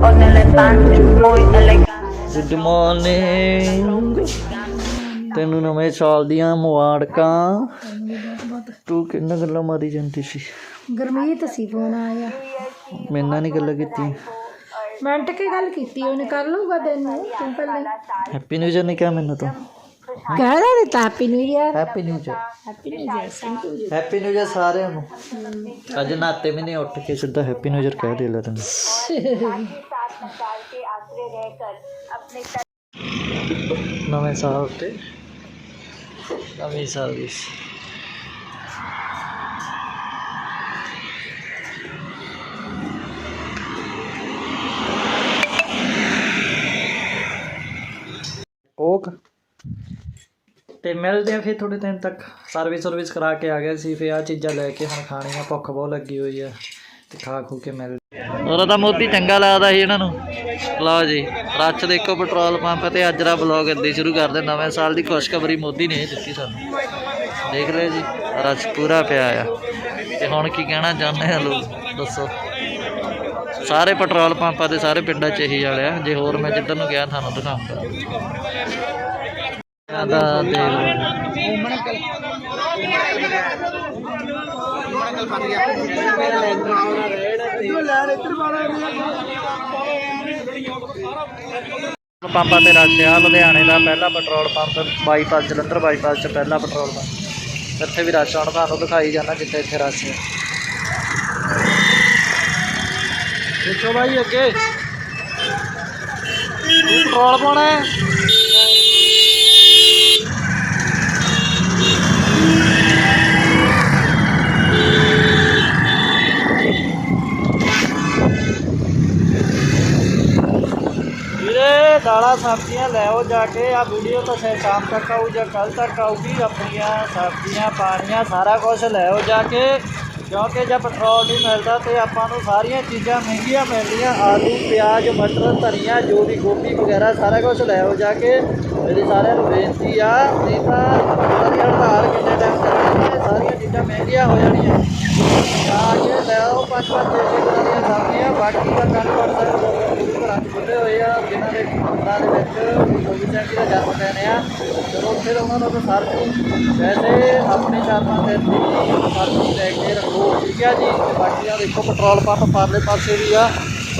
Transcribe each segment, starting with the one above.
Con elefante muy elegante. Good morning ਤੈਨੂੰ ਨਵੇਂ ਸਾਲ ਦੀਆਂ ਮੁਬਾਰਕਾਂ। ਤੂੰ ਕਿੰਨਾ ਗੱਲਾਂ ਮਾਰੀ ਜਾਂਦੀ ਸੀ। ਗਰਮੀਤ ਸੀ ਫੋਨ ਆਇਆ। ਮੇਰੇ ਨਾਲ ਨਹੀਂ ਗੱਲਾਂ ਕੀਤੀ ਮਿੰਟ ਕੇ ਗੱਲ ਕੀਤੀ ਉਹਨੇ ਕਰ ਲਊਗਾ ਤੈਨੂੰ ਤੂੰ ਪਹਿਲੇ ਹੈਪੀ ਨਿਊ ਇਅਰ ਨਹੀਂ ਕਿਹਾ ਮੈਨੂੰ ਤਾਂ। ਕਹਿਦਾ ਦਿੱਤਾ happy new year happy new year happy new year thank you happy new year ਸਾਰਿਆਂ ਨੂੰ। ਅੱਜ ਨਾਤੇ ਵੀ ਨਹੀਂ ਉੱਠ ਕੇ ਸਿੱਧਾ ਹੈਪੀ ਨਿਊ ਇਅਰ ਕਹਿ ਦੇ ਲੈ ਤੈਨੂੰ। ਨਵੇਂ ਸਾਲ ਤੇ ਨਵੀਂ ਸਰਵਿਸ ਓਕ ਤੇ ਮਿਲਦੇ ਆ ਫਿਰ ਥੋੜੇ ਦਿਨ ਤੱਕ। ਸਰਵਿਸ ਸਰਵਿਸ ਕਰਾ ਕੇ ਆ ਗਏ ਸੀ, ਫਿਰ ਆ ਚੀਜ਼ਾਂ ਲੈ ਕੇ ਹੁਣ ਖਾਣੀਆਂ, ਭੁੱਖ ਬਹੁਤ ਲੱਗੀ ਹੋਈ ਆ। ਤੇ ਖਾ ਖੂ ਕੇ ਮਿਲ ਉਹਦਾ ਤਾਂ ਮੋਦੀ ਚੰਗਾ ਲੱਗਦਾ ਸੀ ਇਹਨਾਂ ਨੂੰ। ਲਓ ਜੀ ਰੱਛ ਦੇਖੋ ਪੈਟਰੋਲ ਪੰਪ ਤੇ ਅੱਜ ਦਾ ਬਲੌਗ ਇੱਦਾਂ ਹੀ ਸ਼ੁਰੂ ਕਰਦੇ ਨਵੇਂ ਸਾਲ ਦੀ ਖੁਸ਼ਖਬਰੀ ਮੋਦੀ ਨੇ ਦਿੱਤੀ ਸਾਨੂੰ। ਦੇਖ ਰਹੇ ਜੀ ਰੱਛ ਪੂਰਾ ਪਿਆ ਆ। ਤੇ ਹੁਣ ਕੀ ਕਹਿਣਾ ਚਾਹੁੰਦੇ ਆ ਲੋਕ, ਦੱਸੋ? ਸਾਰੇ ਪੈਟਰੋਲ ਪੰਪਾਂ ਤੇ ਸਾਰੇ ਪਿੰਡਾਂ 'ਚ ਇਹੀ ਵਾਲੇ ਆ। ਜੇ ਹੋਰ ਮੈਂ ਜਿੱਧਰ ਨੂੰ ਗਿਆ, ਤੁਹਾਨੂੰ ਦਿਖਾਉਂਗਾ। ਆਦਾ ਦੇਖ ਲਓ ਪੰਪਾਂ ਤੇ ਰਸ਼ ਆ ਲੁਧਿਆਣੇ ਦਾ ਪਹਿਲਾ petrol pump bypass, Jalandhar bypass 'ਚ ਪਹਿਲਾ ਪੈਟਰੋਲ ਪੰਪ। ਇੱਥੇ ਵੀ ਰਸ਼ ਹੁਣ ਤੁਹਾਨੂੰ ਦਿਖਾਈ ਜਾਂਦਾ ਜਿੱਥੇ ਇੱਥੇ ਰਸ਼ ਹੈ। ਦੇਖੋ ਭਾਈ ਅੱਗੇ। ਪੈਟਰੋਲ ਪਾਉਣਾ ਹੈ। ਵੀਰੇ ਦਾਲਾਂ ਸਬਜ਼ੀਆਂ ਲੈ ਆਓ ਜਾ ਕੇ। ਆ ਵੀਡੀਓ ਤਾਂ ਸ਼ਾਇਦ ਸ਼ਾਮ ਤੱਕ ਆਊ ਜਾਂ ਕੱਲ ਤੱਕ ਆਊਗੀ। ਆਪਣੀਆਂ ਸਬਜ਼ੀਆਂ, ਪਾਣੀਆਂ, ਸਾਰਾ ਕੁਝ ਲੈ ਜਾ ਕੇ। ਕਿਉਂਕਿ ਜੇ ਪੈਟਰੋਲ ਨਹੀਂ ਮਿਲਦਾ ਤੇ ਆਪਾਂ ਨੂੰ ਸਾਰੀਆਂ ਚੀਜ਼ਾਂ ਮਹਿੰਗੀਆਂ ਮਿਲਦੀਆਂ। ਆਲੂ, ਪਿਆਜ਼, ਮਟਰ, ਧਨੀਆ ਜੋ ਵੀ ਗੋਭੀ ਵਗੈਰਾ, ਸਾਰਾ ਕੁਝ ਲੈ ਆਓ ਜਾ ਕੇ। ਮੇਰੀ ਸਾਰਿਆਂ ਨੂੰ ਬੇਨਤੀ ਆ। ਨਹੀਂ ਤਾਂ ਸਾਰੀਆਂ ਹੜਤਾਲ ਕਿੰਨੇ ਟਾਈਮ ਚੱਲਣੀ ਹੈ ਸਾਰੀਆਂ ਚੀਜ਼ਾਂ ਮਹਿੰਗੀਆਂ ਹੋ ਜਾਣੀਆਂ। ਆ ਕੇ ਲੈ ਆਓ ਪੰਜ ਪੰਜ ਛੇ ਛੇ ਦੀਆਂ ਸਬਜ਼ੀਆਂ। ਬਾਕੀ ਦਾ ਕੰਨ ਪਰ ਘਰਾਂ 'ਚ ਖੁੱਲੇ ਹੋਏ ਆ। ਜਿਨ੍ਹਾਂ ਦੇ ਘਰਾਂ ਦੇ ਵਿੱਚ ਕੋਵਿਡ ਸੈਂਟੀ ਦਾ ਜਨਮ ਦਿਨ ਆ। ਚਲੋ ਉੱਥੇ ਤਾਂ ਉਹਨਾਂ ਨੂੰ ਤਾਂ ਸਰ ਵੈਸੇ ਆਪਣੇ ਚਾਰ ਪੰਜ ਦਿਨ ਦੀ ਸਬਜ਼ੀ ਲੈ ਕੇ ਰੱਖੋ। ਠੀਕ ਆ ਜੀ, ਤੇ ਬਾਕੀ ਆ ਦੇਖੋ, ਪੈਟਰੋਲ ਪੰਪ ਪਰਲੇ ਪਾਸੇ ਵੀ ਆ।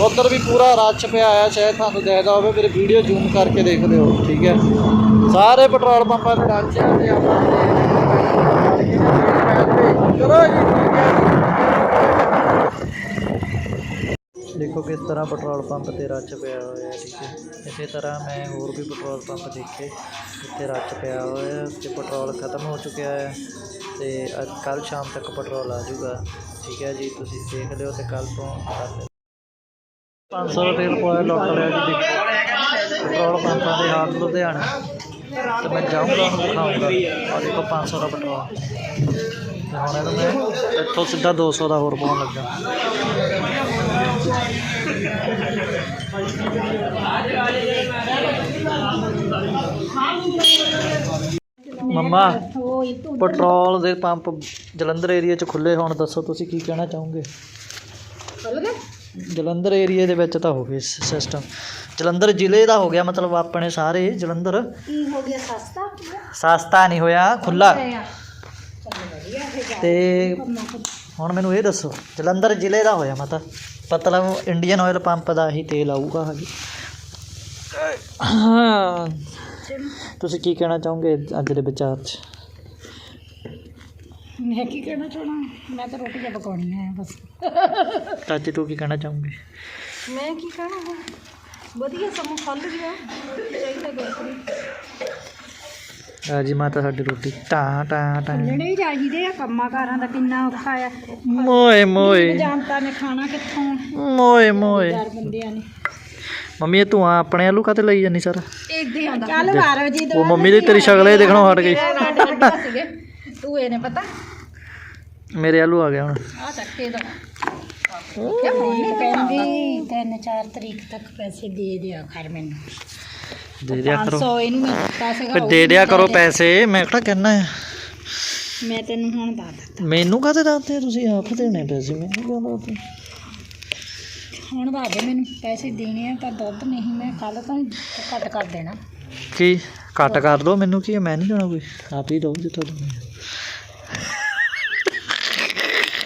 ਉੱਧਰ ਵੀ ਪੂਰਾ ਰਸ਼ ਪਿਆ ਆ, ਸ਼ਾਇਦ ਤੁਹਾਨੂੰ ਦੇਖਦਾ ਹੋਵੇ, ਮੇਰੀ ਵੀਡੀਓ ਜ਼ੂਮ ਕਰਕੇ ਦੇਖ ਲਿਓ ਠੀਕ ਹੈ ਸਾਰੇ ਪੈਟਰੋਲ ਪੰਪਾਂ ਤੇ ਰਸ਼ ਆ ਤੇ ਆਪਾਂ ਚਲੋ ਜੀ ਠੀਕ ਹੈ ਦੇਖੋ ਕਿਸ ਤਰ੍ਹਾਂ ਪੈਟਰੋਲ ਪੰਪ ਤੇ ਰੱਛ ਪਿਆ ਹੋਇਆ, ਠੀਕ ਹੈ। ਇਸੇ ਤਰ੍ਹਾਂ ਮੈਂ ਹੋਰ ਵੀ ਪੈਟਰੋਲ ਪੰਪ ਦੇਖੇ, ਜਿੱਥੇ ਰੱਛ ਪਿਆ ਹੋਇਆ ਹੈ ਤੇ ਪੈਟਰੋਲ ਖਤਮ ਹੋ ਚੁੱਕਿਆ ਹੈ ਤੇ ਅੱਜ ਕੱਲ ਸ਼ਾਮ ਤੱਕ ਪੈਟਰੋਲ ਆ ਜਾਊਗਾ, ਠੀਕ ਹੈ ਜੀ। ਤੁਸੀਂ ਦੇਖ ਲਿਓ ਤੇ ਕੱਲ ਤੋਂ ਕਰ ਲਿਓ 500 ਤੇਲ ਪਾਇਆ ਲੋਕਲ ਹੈ ਜੀ ਪੈਟਰੋਲ ਪੰਪਾਂ ਦੇ ਹਾਲ ਲੁਧਿਆਣਾ। ਤੇ ਮੈਂ ਜਾਊਂਗਾ ਉਹਨੂੰ ਦਿਖਾਊਂਗਾ। ਆ ਦੇਖੋ 500 ਦਾ ਪੈਟਰੋਲ। ਤੇ ਹੁਣ ਇਹਨੂੰ ਮੈਂ ਇੱਥੋਂ ਸਿੱਧਾ 200 ਦਾ ਹੋਰ ਪਾਉਣ ਲੱਗਾ। ਮੰਮਾ ਪੈਟਰੋਲ ਦੇ ਪੰਪ ਜਲੰਧਰ ਏਰੀਆ 'ਚ ਖੁੱਲੇ ਹੋਣ ਦੱਸੋ ਤੁਸੀਂ ਕੀ ਕਹਿਣਾ ਚਾਹੋਗੇ? ਖੁੱਲ ਗਏ? ਜਲੰਧਰ ਏਰੀਆ ਦੇ ਵਿੱਚ ਤਾਂ ਹੋ ਗਏ ਸਿਸਟਮ ਜਲੰਧਰ ਜ਼ਿਲ੍ਹੇ ਦਾ ਹੋ ਗਿਆ ਮਤਲਬ ਆਪਣੇ ਸਾਰੇ ਜਲੰਧਰ। ਕੀ ਹੋ ਗਿਆ ਸਸਤਾ ਸਸਤਾ ਨਹੀਂ ਹੋਇਆ ਖੁੱਲਾ ਚੱਲ ਵਧੀਆ ਫੇ ਤੇ ਹੁਣ ਮੈਨੂੰ ਇਹ ਦੱਸੋ ਜਲੰਧਰ ਜ਼ਿਲ੍ਹੇ ਦਾ ਹੋਇਆ ਮਤਲਬ ਮਤਲਬ ਇੰਡੀਅਨ ਆਇਲ ਪੰਪ ਦਾ ਹੀ ਤੇਲ ਆਊਗਾ ਹਜੇ। ਹਾਂ। ਤੁਸੀਂ ਕੀ ਕਹਿਣਾ ਚਾਹੋਗੇ ਅੱਜ ਦੇ ਵਿਚਾਰ 'ਚ? ਮੈਂ ਕੀ ਕਹਿਣਾ ਚਾਹਣਾ? ਮੈਂ ਤਾਂ ਰੋਟੀ ਪਕਾਉਣੀ ਹੈ ਬਸ। ਚਾਚੀ ਤੂੰ ਕੀ ਕਹਿਣਾ ਚਾਹੋਗੇ? ਮੈਂ ਕੀ ਕਹਿਣਾ ਹੁਣ ਵਧੀਆ ਸਮਾਂ ਫਲ ਗਿਆ ਚਾਹੀਦਾ ਗੋਪਰੀ ਰਾਜੀ ਮਾਤਾ ਸਾਡੀ ਰੋਟੀ। ਟਾਂ ਟਾਂ ਟਾਂ ਲੈਣੇ ਹੀ ਚਾਹੀਦੇ ਆ ਕੰਮਾਂ ਕਾਰਾਂ ਦਾ ਕਿੰਨਾ ਔਖਾ ਆ। ਮੋਏ ਮੋਏ। ਜਾਣਤਾ ਨੇ ਖਾਣਾ ਕਿੱਥੋਂ? ਮੋਏ ਮੋਏ। ਚਾਰ ਬੰਦਿਆਂ ਨੇ। ਮੰਮੀ ਇਹ ਤੂੰ ਆਪਣੇ ਆਲੂ ਕਾਤੇ ਲਈ ਜਾਨੀ ਸਾਰਾ? ਇੱਦਾਂ ਹੀ ਹੁੰਦਾ ਕੱਲ 12 ਵਜੇ ਉਹ ਮੰਮੀ ਦੀ ਤੇਰੀ ਸ਼ਕਲ ਇਹ ਦੇਖਣੋਂ ਹਟ ਗਈ। ਸੀਗੇ। ਤੂੰ ਇਹਨੇ ਪਤਾ? ਮੇਰੇ ਆਲੂ ਆ ਗਿਆ ਹੁਣ। ਆ ਚੱਕੇ ਦਾ। ਕਿਆ ਕਹਿੰਦੀ ਤਿੰਨ ਚਾਰ ਤਰੀਕ ਤੱਕ ਪੈਸੇ ਦੇ ਦਿਆ ਕਰ ਮੈਨੂੰ। ਦੇ ਦਿਆ ਕਰੋ। 500 ਇਹਨੂੰ ਮੈਂ ਦਿੱਤਾ ਸੀਗਾ ਫਿਰ ਦੇ ਦਿਆ ਕਰੋ ਪੈਸੇ ਮੈਂ ਕਿਹੜਾ ਕਹਿਣਾ ਹੈ ਮੈਂ ਤੈਨੂੰ ਹੁਣ ਦੱਸ ਦਿੱਤਾ। ਮੈਨੂੰ ਕਾਹਦੇ ਦੱਸਦੇ ਤੁਸੀਂ? ਆਪ ਦੇਣੇ ਪੈਸੇ ਮੈਨੂੰ ਕਿਉਂ ਦੱਸਦੇ? ਹੁਣ ਦੱਸ ਦੇ ਮੈਨੂੰ ਪੈਸੇ ਦੇਣੇ ਆ ਤਾਂ ਦੁੱਧ ਨਹੀਂ ਮੈਂ ਕੱਲ ਤਾਂ ਘੱਟ ਕਰ ਦੇਣਾ। ਕੀ? ਕੱਟ ਕਰ ਦੋ ਮੈਨੂੰ ਕੀ ਹੈ, ਮੈਂ ਨਹੀਂ ਦੇਣਾ ਕੋਈ? ਆਪ ਹੀ ਦੋ ਜੇ ਤੁਹਾਨੂੰ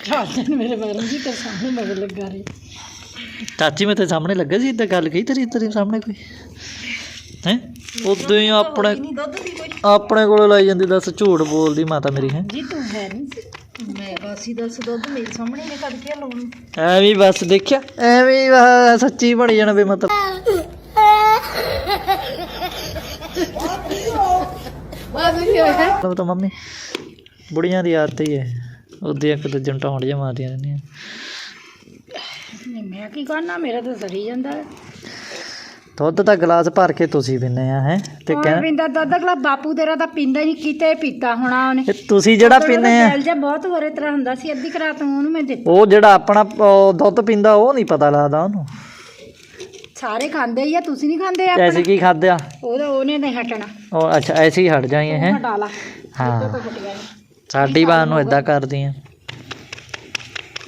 ਚਾਚਨ ਮੇਰੇ ਮਗਰ ਜੀ ਤੇ ਸਾਹਮਣੇ ਮਗਰ ਲੱਗਾ ਰਹੇ। ਚਾਚੀ ਮੈਂ ਤੇ ਸਾਹਮਣੇ ਲੱਗਾ ਸੀ ਇੱਦਾਂ ਗੱਲ ਕਹੀ ਤੇਰੀ ਤੇਰੇ ਸਾਹਮਣੇ ਕੋਈ? ਹੈ? ਉਦੋਂ ਹੀ ਆਪਣੇ ਆਪਣੇ ਕੋਲ ਲਾਈ ਜਾਂਦੀ ਦੱਸ ਝੂਠ ਬੋਲਦੀ ਮਾਤਾ ਮੇਰੀ ਹੈ? ਜੀ ਤੂੰ ਹੈ ਨਹੀਂ ਮੈਂ ਬਾਸੀ ਦੱਸ ਦੁੱਧ ਮੇਰੇ ਸਾਹਮਣੇ ਨੇ ਕਦ ਕੇ ਲਾਉਣ। ਐਵੇਂ ਹੀ ਬਸ ਦੇਖਿਆ? ਐਵੇਂ ਹੀ ਸੱਚੀ ਬਣੀ ਜਾਣਾ ਵੀ ਮਤਲਬ ਉਹ ਤਾਂ ਮੰਮੀ ਬੁੜੀਆਂ ਦੀ ਆਦਤ ਹੀ ਹੈ। ਉਹਦੇ ਇੱਕ ਦੂਜੇ ਨੂੰ ਟੌਂਡ ਜਿਹਾ ਮਾਰਦੀਆਂ ਰਹਿੰਦੀਆਂ। ਨਹੀਂ ਮੈਂ ਕੀ ਕਰਨਾ? ਮੇਰਾ ਤਾਂ ਸਰੀ ਜਾਂਦਾ ਹੈ। ਦੁੱਧ ਦਾ ਗਲਾਸ ਭਰ ਕੇ ਤੁਸੀਂ ਪੀਂਦੇ ਆ ਹੈ? ਤੇ ਕੌਣ ਕਹਿ ਪੀਂਦਾ? ਦੁੱਧ ਅਗਲਾ ਬਾਪੂ ਤੇਰਾ ਤਾਂ ਪੀਂਦਾ ਹੀ ਨਹੀਂ ਕਿਤੇ ਪੀਤਾ ਹੋਣਾ ਉਹਨੇ। ਇਹ ਤੁਸੀਂ ਜਿਹੜਾ ਪੀਂਦੇ ਆ ਦਿਲ ਜਿਹਾ ਬਹੁਤ ਹੋਰੇ ਤਰ੍ਹਾਂ ਹੁੰਦਾ ਸੀ ਅੱਧੀ ਕਰਾਤ ਨੂੰ ਉਹਨੂੰ ਮੈਂ ਦਿੱਤੀ। ਉਹ ਜਿਹੜਾ ਆਪਣਾ ਉਹ ਦੁੱਧ ਪੀਂਦਾ ਉਹ ਨਹੀਂ ਪਤਾ ਲੱਗਦਾ ਉਹਨੂੰ। ਸਾਰੇ ਖਾਂਦੇ ਹੀ ਆ ਤੁਸੀਂ ਨਹੀਂ ਖਾਂਦੇ ਆ ਐਸੇ ਕੀ ਖਾਦਿਆ ਉਹਦਾ ਉਹਨੇ ਨਹੀਂ ਹਟਣਾ। ਉਹ ਅੱਛਾ ਐਸੇ ਹਟ ਜਾਈਏ ਹੈ? ਹਟਾ ਲਾ। ਹਾਂ। ਤਾਂ। ਸਾਡੀ ਬਾਤ ਨੂੰ ਇਦਾਂ ਕਰਦੀਆਂ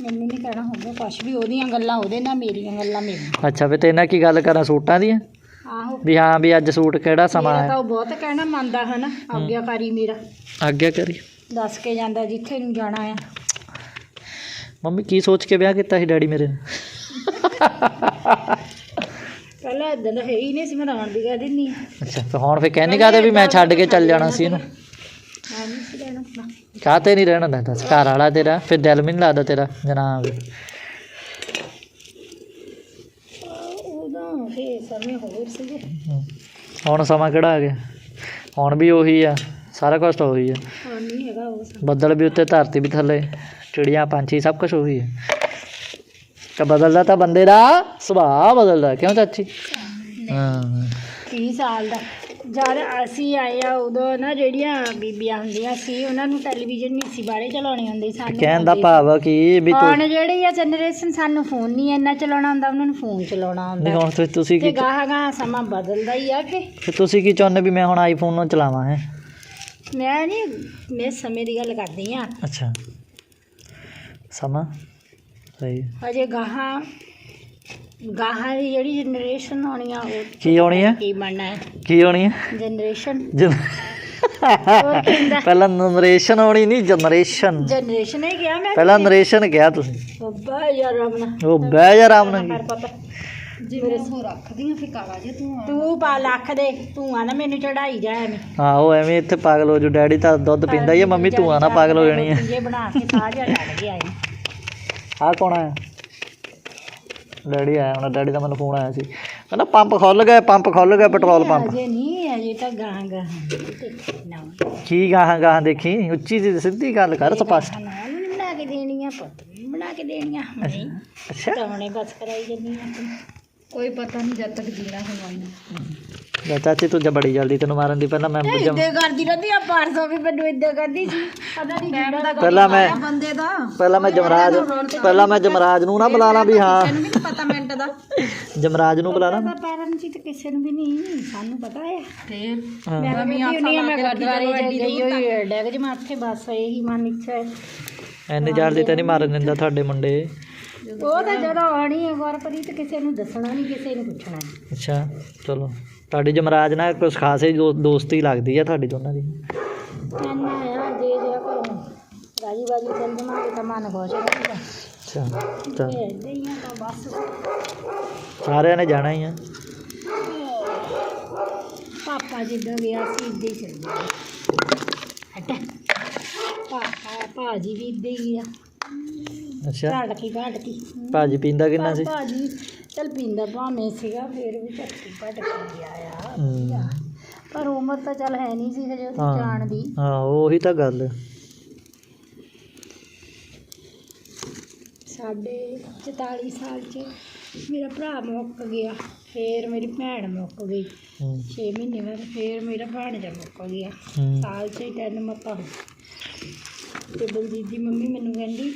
ਮੈਨੂੰ ਨਹੀਂ ਕਹਿਣਾ ਹੋਊਗਾ ਕੁਛ ਵੀ ਉਹਦੀਆਂ ਗੱਲਾਂ ਉਹਦੇ ਨਾਲ ਮੇਰੀਆਂ ਗੱਲਾਂ ਮੇਰੀਆਂ। ਅੱਛਾ ਵੀ ਤੇ ਇਹਨਾਂ ਕੀ ਗੱਲ ਕਰਾਂ ਸੂਟਾਂ ਦੀਆਂ? ਆਹੋ। ਵੀ ਹਾਂ ਵੀ ਅੱਜ ਸੂਟ ਕਿਹੜਾ ਸਮਾਂ ਮੇਰਾ ਹੈ? ਤਾਂ ਉਹ ਬਹੁਤ ਕਹਿਣਾ ਮੰਨਦਾ ਹੈ ਨਾ ਆਗਿਆਕਾਰੀ ਮੇਰਾ। ਆਗਿਆ ਕਰੀ। ਦੱਸ ਕੇ ਜਾਂਦਾ ਜਿੱਥੇ ਨੂੰ ਜਾਣਾ ਆ। ਮੰਮੀ ਕੀ ਸੋਚ ਕੇ ਵਿਆਹ ਕੀਤਾ ਸੀ ਡੈਡੀ ਮੇਰੇ? ਨੇ ਪਹਿਲਾਂ ਇਦਾਂ ਦਾ ਹੈ ਹੀ ਨਹੀਂ ਸੀ ਮੈਂ ਰਾਣ ਦੀ ਕਹਿ ਦਿੰਦੀ ਹਾਂ। ਅੱਛਾ ਤੇ ਹੁਣ ਫੇ ਕਹਿ ਨਹੀਂ ਕਾਹਦੇ ਵੀ ਮੈਂ ਛੱਡ ਕੇ ਚੱਲ ਜਾਣਾ ਸੀ ਇਹਨੂੰ? ਹਾਂ ਨਹੀਂ ਨਹੀਂ ਰਹਿਣਾ ਦਿੰਦਾ ਘਰ ਵਾਲਾ ਤੇਰਾ, ਫਿਰ ਦਿਲ ਵੀ ਨਹੀਂ ਲੱਗਦਾ ਤੇਰਾ, ਜਨਾਬ। ਉਦੋਂ ਫੇ ਸਮੇਂ ਹੋਰ ਸੀਗੇ ਹੁਣ ਸਮਾਂ ਕਿਹੜਾ ਆ ਗਿਆ? ਹੁਣ ਵੀ ਉਹੀ ਆ, ਸਾਰਾ ਕੁਝ ਤਾਂ ਉਹੀ ਆ। ਹੁਣ ਨਹੀਂ ਹੈਗਾ ਉਹ ਸਮਾਂ। ਬੱਦਲ ਵੀ ਉੱਤੇ, ਧਰਤੀ ਵੀ ਥੱਲੇ, ਚਿੜੀਆਂ, ਪੰਛੀ, ਸਭ ਕੁਝ ਉਹੀ ਹੈ ਤਾਂ ਬਦਲਦਾ ਤਾਂ ਬੰਦੇ ਦਾ, ਸੁਭਾਅ ਬਦਲਦਾ, ਕਿਉਂ ਚਾਚੀ? ਹਾਂ। 30 ਸਾਲ ਦਾ। ਜਦ ਅਸੀਂ ਆਏ ਆ ਉਦੋਂ ਨਾ ਜਿਹੜੀਆਂ ਬੀਬੀਆਂ ਹੁੰਦੀਆਂ ਸੀ ਉਹਨਾਂ ਨੂੰ ਟੈਲੀਵਿਜ਼ਨ ਨਹੀਂ ਸੀ ਬਾਰੇ ਚਲਾਉਣੇ ਹੁੰਦੇ ਸਾਨੂੰ ਕਹਿਣ ਦਾ ਭਾਵ ਆ ਕਿ ਵੀ ਤੂੰ ਹੁਣ ਜਿਹੜੀ ਆ ਜਨਰੇਸ਼ਨ ਸਾਨੂੰ ਫੋਨ ਨਹੀਂ ਇੰਨਾ ਚਲਾਉਣਾ ਆਉਂਦਾ ਉਹਨਾਂ ਨੂੰ ਫੋਨ ਚਲਾਉਣਾ ਨਹੀਂ ਆਉਂਦਾ ਹੁਣ ਤੁਸੀਂ- ਤੁਸੀਂ ਤੇ ਕੀ ਗਾਹਾਂ ਗਾਹਾਂ ਸਮਾਂ ਬਦਲਦਾ ਹੀ ਆ ਕਿ ਤੇ ਤੁਸੀਂ ਕੀ ਚਾਹੁੰਦੇ ਵੀ ਮੈਂ ਹੁਣ ਆਈਫੋਨ ਨੂੰ ਚਲਾਵਾਂ ਹੈ? ਮੈਂ ਨਹੀਂ ਮੈਂ ਸਮੇਂ ਦੀ ਗੱਲ ਕਰਦੀ ਆ। ਅੱਛਾ। ਸਮਾਂ? ਸਹੀ। ਹੈ। ਅਜੇ ਗਾਹਾਂ ਗਾਹਾਂ ਦੀ ਜਿਹੜੀ ਜਨਰੇਸ਼ਨ ਆਉਣੀ ਆ ਉਹ ਕੀ ਆਉਣੀ ਹੈ ਕੀ ਬਣਨਾ ਹੈ? ਕੀ ਆਉਣੀ ਹੈ ਜਨਰੇਸ਼ਨ ਜਨ- ਹੋਰ ਕਹਿੰਦਾ ਪਹਿਲਾਂ ਨਰੇਸ਼ਨ ਆਉਣੀ ਨਹੀਂ ਜਨਰੇਸ਼ਨ ਜਨਰੇਸ਼ਨ ਹੀ ਗਿਆ ਮੈਂ ਪਹਿਲਾਂ ਨਰੇਸ਼ਨ ਕਿਹਾ ਤੁਸੀਂ। ਬੱਬਾ ਯਾਰ ਰਮਨਾ ਉਹ ਬਹਿ ਜਾ ਆਰਾਮ ਨਾਲ। ਪਰ ਪਤਾ ਮੇਰੇ ਸੋ ਰੱਖਦੀਆਂ ਫਿਕਾਵਾ ਜੇ ਤੂੰ ਤੂੰ ਪਾ ਲੱਖ ਦੇ ਤੂੰ ਆ ਨਾ ਮੈਨੂੰ ਚੜਾਈ ਜਾ ਐਵੇਂ। ਹਾਂ ਉਹ ਐਵੇਂ ਇੱਥੇ ਪਾਗਲ ਹੋ ਜੂ ਡੈਡੀ ਤਾਂ ਦੁੱਧ ਪੀਂਦਾ ਹੀ ਹੈ ਮੰਮੀ ਤੂੰ ਆ ਨਾ ਪਾਗਲ ਹੋ ਜਾਣੀ ਹੈ ਜੇ ਬਣਾ ਕੇ ਸਾਜਾ ਲੜ ਗਿਆ ਏ ਆ ਕੌਣ ਆਇਆ? ਡੈਡੀ ਆਇਆ ਹੁਣ ਡੈਡੀ ਦਾ ਮੈਨੂੰ ਫੋਨ ਆਇਆ ਸੀ। ਕਹਿੰਦਾ ਪੰਪ ਖੁੱਲ ਗਿਆ ਪੰਪ ਖੁੱਲ ਗਿਆ ਪੈਟਰੋਲ ਪੰਪ। ਅਜੇ ਨਹੀਂ ਅਜੇ ਤਾਂ ਗਾਂ ਗਾਂ ਨਾ। ਕੀ ਗਾਹਾਂ ਗਾਹਾਂ ਦੇਖੀ? ਉੱਚੀ ਜੀ ਸਿੱਧੀ ਗੱਲ ਕਰ ਸਪਾਸ ਨਾਲ ਨਹੀਂ ਬਣਾ ਕੇ ਦੇਣੀਆਂ ਪੁੱਤ ਵੀ ਬਣਾ ਕੇ ਦੇਣੀਆਂ ਨਹੀਂ ਅੱਛਾ ਤਾਂ ਹੁਣੇ ਬਸ ਕਰਾਈ ਜੰਨੀ ਆ ਕੋਈ ਪਤਾ ਨਹੀਂ ਜਦ ਤੱਕ ਜੀਣਾ ਹੋਣਾ ਲੈ ਚਾਚੀ ਤੂੰ ਜਾ ਬੜੀ ਜਲਦੀ ਤੈਨੂੰ ਮਾਰਨ ਦੀ ਪਹਿਲਾਂ ਮੈਂ ਜਮ ਇੱਦਾਂ ਕਰਦੀ ਰਹਿੰਦੀ ਆ ਪਰਸੋਂ ਵੀ ਮੈਨੂੰ ਇੱਦਾਂ ਕਰਦੀ ਸੀ। ਪਤਾ ਨਹੀਂ ਜਿੰਦਾ ਪਹਿਲਾਂ ਮੈਂ ਬੰਦੇ ਦਾ। ਪਹਿਲਾਂ ਮੈਂ ਜਮਰਾਜ ਪਹਿਲਾਂ ਮੈਂ ਜਮਰਾਜ ਨੂੰ ਨਾ ਬੁਲਾ ਲਾਂ ਵੀ ਹਾਂ। ਨਹੀਂ ਪਤਾ ਮਿੰਟ ਦਾ। ਜਮਰਾਜ ਨੂੰ ਬੁਲਾ ਲਾਂ। ਦਾ ਪੈਰਨ ਜੀ ਤੇ ਕਿਸੇ ਨੂੰ ਵੀ ਨਹੀਂ ਸਾਨੂੰ ਪਤਾ ਹੈ ਫੇਰ। ਮੈਂ ਵੀ ਹੁੰਨੀ ਆ ਮੈਂ ਗੁਰਦੁਆਰੇ ਜਾ ਗਈ ਹੋਈ ਹੈ ਡੈਗ ਜ ਮਾਥੇ ਬਸ ਇਹੀ ਮਨ ਇੱਛਾ ਹੈ। ਐਨੇ ਜਲਦੀ ਤਾਂ ਨਹੀਂ ਮਾਰਨ ਦਿੰਦਾ ਤੁਹਾਡੇ ਮੁੰਡੇ। ਉਹ ਤਾਂ ਜਦੋਂ ਆਣੀ ਹੈ ਗੁਰਪ੍ਰੀਤ ਕਿਸੇ ਨੂੰ ਦੱਸਣਾ ਨਹੀਂ ਕਿਸੇ ਨੂੰ ਪੁੱਛਣਾ ਨਹੀਂ ਅੱਛਾ ਚਲੋ। ਤੁਹਾਡੀ ਜਮਰਾਜ ਨਾਲ ਕੁਝ ਖਾਸੇ ਦੋ- ਦੋਸਤੀ ਲੱਗਦੀ ਆ ਤੁਹਾਡੀ ਦੋਨਾਂ ਦੀ? ਐਨਾ ਆ ਜੇ ਜੇ ਕਰੋ ਰਾਜੀ ਬਾਜੀ ਚੱਲ ਜਮਾਂਗੇ ਤਾਂ ਮਨ ਖੁਸ਼ ਰਹੇਗਾ ਅੱਛਾ ਚੱਲ ਇਹ ਏਦਾਂ ਹੀ ਆ ਤਾਂ ਬਸ। ਸਾਰਿਆਂ ਨੇ ਜਾਣਾ ਹੀ ਆ? ਪਾਪਾ ਜਿੱਦਾਂ ਗਿਆ ਸੀ ਇੱਦਾਂ ਹੀ ਚੱਲ ਗਿਆ। ਹਟ। ਪਾਪਾ ਭਾਜੀ ਵੀ ਇੱਦਾਂ ਹੀ ਗਿਆ ਅੱਛਾ। ਝੜਕੀ ਝੜਕੀ ਭਾਜੀ ਪੀਂਦਾ ਕਿੰਨਾ ਸੀ? ਭਾਜੀ ਚੱਲ ਪੀਂਦਾ ਭਾਵੇਂ ਸੀਗਾ ਫਿਰ ਵੀ ਝਟਕੀ ਭਟਕੀ ਗਿਆ ਆ। ਹਮ, ਪਰ ਉਮਰ ਤਾਂ ਚੱਲ ਹੈ ਨਹੀਂ ਸੀ ਹਜੇ ਉਹਦੀ ਹਾਂ। ਜਾਣ ਦੀ। ਹਾਂ ਉਹੀ ਤਾਂ ਗੱਲ। ਹੈ। ਸਾਡੇ 44 ਸਾਲ 'ਚ ਮੇਰਾ ਭਰਾ ਮੁੱਕ ਗਿਆ ਫਿਰ ਮੇਰੀ ਭੈਣ ਮੁੱਕ ਗਈ। ਹਮ, 6 ਮਹੀਨੇ ਬਾਅਦ ਫਿਰ ਮੇਰਾ ਭਾਣਜਾ ਮੁੱਕ ਗਿਆ। ਹਮ, ਸਾਲ 'ਚ ਹੀ ਤਿੰਨ ਮੱਤਾਂ ਹੋ ਤੇ ਬਲਜੀਤ ਦੀ ਮੰਮੀ ਮੈਨੂੰ ਕਹਿੰਦੀ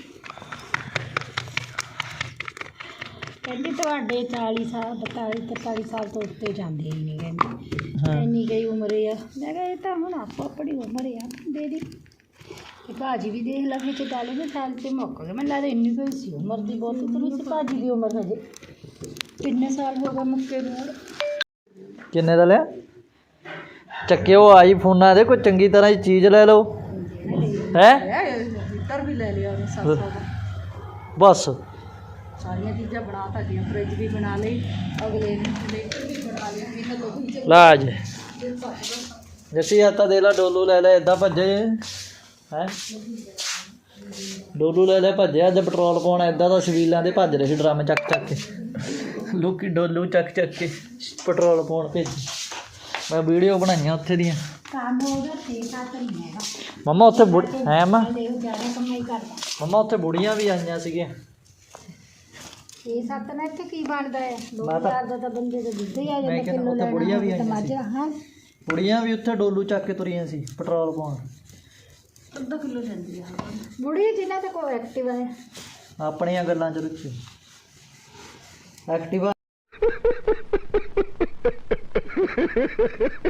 ਕਹਿੰਦੀ ਤੁਹਾਡੇ 40 ਸਾਲ 42 43 ਸਾਲ ਤੋਂ ਉੱਤੇ ਜਾਂਦੇ ਹੀ ਨਹੀਂ ਕਹਿੰਦੀ। ਹਾਂ। ਇੰਨੀ ਗਈ ਉਮਰ ਆ। ਮੈਂ ਕਿਹਾ ਇਹ ਤਾਂ ਹੁਣ ਆਪੋ ਆਪਣੀ ਉਮਰ ਆ ਦੇ ਦੀ। ਤੇ ਭਾਜੀ ਵੀ ਦੇਖ ਲਾ ਵਿੱਚ ਡਾਲੇ ਦੇ ਸਾਲ ਤੇ ਮੁੱਕ ਗਏ। ਮੈਨੂੰ ਲੱਗਦਾ ਇੰਨੀ ਕੋਈ ਸੀ ਉਮਰ ਦੀ ਬਹੁਤ ਉਤਰੀ ਸੀ ਭਾਜੀ ਦੀ ਉਮਰ ਹਜੇ ਕਿੰਨੇ ਸਾਲ ਹੋ ਗਏ ਮੁੱਕੇ ਨੂੰ ਕਿੰਨੇ ਦਾ ਲਿਆ? ਚੱਕਿਓ ਆਈਫੋਨਾਂ ਦੇ ਕੋਈ ਚੰਗੀ ਤਰ੍ਹਾਂ ਦੀ ਚੀਜ਼ ਲੈ ਲਓ। ਹੈ? ਹੀਟਰ ਵੀ ਲੈ ਲਿਆ ਉਹਨੇ ਸੱਤ ਸੌ ਦਾ। ਬਸ। ਸਾਰੀਆਂ ਚੀਜ਼ਾਂ ਬਣਾ ਸਕਦੀਆਂ ਫ੍ਰਿਜ ਵੀ ਬਣਾ ਲਈ ਅਗਲੇ ਨੇ ਸਿਲੰਡਰ ਵੀ ਬਣਾ ਲਿਆ ਇਹਨਾਂ ਲੋਕਾਂ ਚ ਲਾ ਜੇ ਜੱਸੀ ਆ ਤਾਂ ਦੇ ਲਾ ਡੋਲੂ ਲੈ ਲੈ ਇਦਾਂ ਭੱਜੇ। ਹੈ? ਡੋਲੂ ਲੈ ਲੈ ਭੱਜਿਆ ਅੱਜ ਪੈਟਰੋਲ ਪਾਉਣਾ ਇਦਾਂ ਤਾਂ ਸਵੀਲਾਂ ਦੇ ਭੱਜ ਰਹੇ ਸੀ ਡਰਮ ਚੱਕ ਚੱਕ ਕੇ। ਲੋਕੀ ਡੋਲੂ ਚੱਕ ਚੱਕ ਕੇ ਪੈਟਰੋਲ ਪਾਉਣ ਭੇਜੀ। ਮੈਂ ਵੀਡੀਓ ਬਣਾਈਆਂ ਉੱਥੇ ਦੀਆਂ। ਕੰਮ ਉਹਦਾ ਤੇ ਸਾਥ ਨਹੀਂ ਹੈਗਾ। ਮੰਮਾ ਉੱਥੇ ਬੁੜ ਹੈ ਮਾਂ? ਮੰਮਾ ਉੱਥੇ ਬੁੜੀਆਂ ਵੀ ਆਈਆਂ ਸੀਗੀਆਂ। ਇਹ ਸੱਤ ਨਾ ਇੱਥੇ ਕੀ ਬਣਦਾ ਹੈ? ਦੋ ਮੈਂ ਤਾਂ- ਹਜ਼ਾਰ ਦਾ ਤਾਂ ਬੰਦੇ ਦਾ ਦੁੱਧ ਹੀ ਆ ਮੈਂ ਜਾਂਦਾ ਕਹਿੰਦਾ ਕਿਲੋ ਉੱਥੇ ਲੈਣਾ ਬੁੜੀਆਂ ਵੀ ਹੋਵੇ ਤਾਂ ਆਈਆਂ ਸੀ। ਮੱਝ ਹਾਂ। ਬੁੜੀਆਂ ਵੀ ਉੱਥੇ ਡੋਲੂ ਚੱਕ ਕੇ ਤੁਰੀਆਂ ਸੀ ਪੈਟਰੋਲ ਪਾਉਣ। ਅੱਧਾ ਕਿਲੋ ਜਾਂਦੀ ਆ ਬੁੜੀ ਜਿਨ੍ਹਾਂ ਤੇ ਕੋਈ ਐਕਟਿਵ ਹੈ ਆਪਣੀਆਂ ਗੱਲਾਂ ਚ ਰੁੱਝੇ ਐਕਟਿਵਾ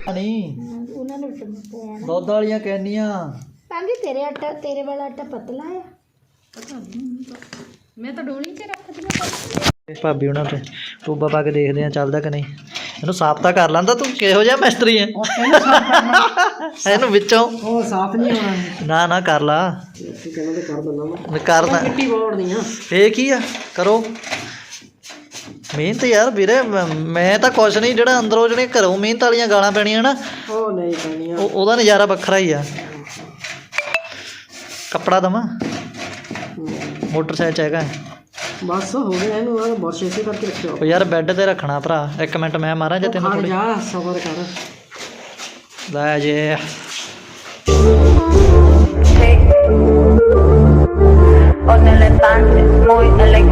ਨਹੀਂ। ਉਹਨਾਂ ਨੂੰ ਟੰਪਿਆ ਨਾ ਦੁੱਧ ਵਾਲੀਆਂ ਕੈਨੀਆਂ ਕਹਿੰਦੀ ਤੇਰੇ ਆਟਾ ਤੇਰੇ ਵਾਲਾ ਆਟਾ ਪਤਲਾ ਆ? ਮੈਂ ਤਾਂ ਡੋਲੀ 'ਚ ਰੱਖਦੀ ਹਾਂ ਭਾਬੀ ਉਹਨਾਂ ਤੇ। ਟੂਬਾ ਪਾ ਕੇ ਦੇਖਦੇ ਆ ਚੱਲਦਾ ਕਿ ਨਹੀਂ। ਇਹਨੂੰ ਸਾਫ਼ ਤਾਂ ਕਰ ਲੈਂਦਾ ਤੂੰ ਕਿਹੋ ਜਿਹਾ ਮਿਸਤਰੀ ਹੈ? ਇਹਨੂੰ ਵਿੱਚੋਂ। ਉਹ ਸਾਫ਼ ਨਹੀਂ ਹੋਣਾ। ਨਾ ਨਾ ਕਰ ਲਾ। ਤੂੰ ਕਹਿੰਦਾ ਤੇ ਕਰ ਦਿੰਦਾ ਮੈਂ। ਮੈਂ ਕਰਦਾ ਮਿੱਟੀ ਬੋੜਦੀ ਆ। ਇਹ ਕੀ ਆ? ਕਰੋ। ਮਿਹਨਤ ਯਾਰ ਵੀਰੇ ਮੈਂ- ਮੈਂ ਤਾਂ ਕੁਛ ਨਹੀਂ ਜਿਹੜਾ ਅੰਦਰੋਂ ਜਿਹੜੇ ਘਰੋਂ ਮਿਹਨਤ ਵਾਲੀਆਂ ਗਾਲਾਂ ਪੈਣੀਆਂ ਨਾ ਉਹ ਨਹੀਂ ਉਹਦਾ ਨਜ਼ਾਰਾ ਵੱਖਰਾ ਹੀ ਆ। ਕੱਪੜਾ ਦਵਾਂ। ਮੋਟਰਸਾਈਕਲ 'ਚ ਹੈਗਾ। ਬਸ ਹੋ ਗਿਆ ਇਹਨੂੰ ਆ ਬਹੁਤ ਛੇਤੀ ਕਰਕੇ ਰੱਖਿਓ। ਉਹ ਯਾਰ ਬੈੱਡ ਤੇ ਰੱਖਣਾ ਭਰਾ ਇੱਕ ਮਿੰਟ ਮੈਂ ਮਾਰਾਂ ਜੇ ਤੈਨੂੰ ਖੜ ਥੋੜੀ ਜਾ ਸਬਰ ਕਰ। ਲੈ ਜੇ। Con el estante muy elegante.